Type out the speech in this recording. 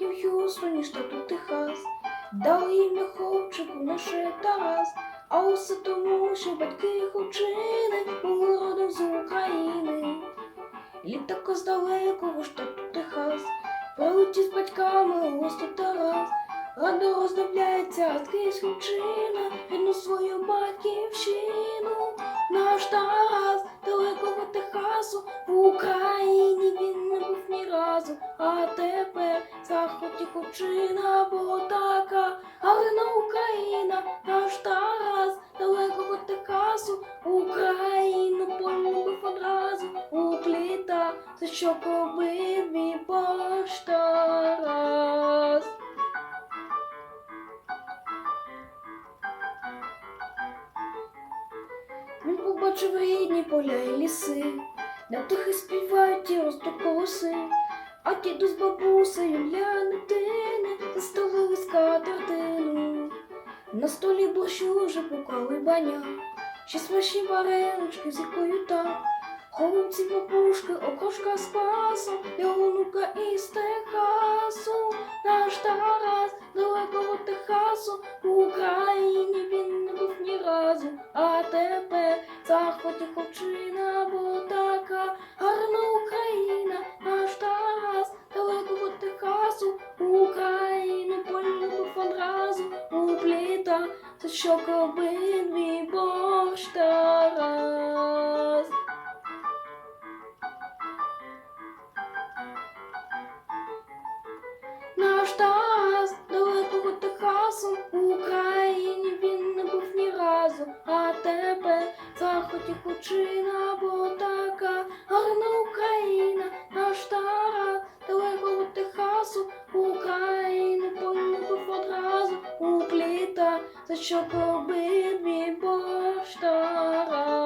маленьким Х'юстоні, штату Техас. Дали ім'я хлопчику наше Тарас. А усе тому, що батьки хлопчини були родом з України. Літако з далекого штату Техас. Прилетів з батьками у Тарас. Радо роздивляється скрізь хлопчина, рідну свою батьківщину. Наш Тарас далекого Техасу в Україні разу. А тепер захотів хлопчина, бо така гарна Україна, наш Тарас далекого Техасу, Україну полюбив одразу у пліта, за що побив мій Баш Тарас. Він побачив рідні поля і ліси, де птахи співають і ростуть колоси, а діду з бабусею для дитини заставили скатертину. На столі борщу вже поклали баня, ще смачні варенички з якою так. Голубці папушки, окошка з пасом, для онука із Техасу. Наш Тарас далекого Техасу, в Україні він не був ні разу, а тепер захваті хлопчина, бо така гарна Україна, за що робив мій борщ Тарас. Наш Тарас далекого Техасу, в Україні він не був ні разу, а тепер захотів хлопчина, бо така гарна Україна, the chocolate me borscht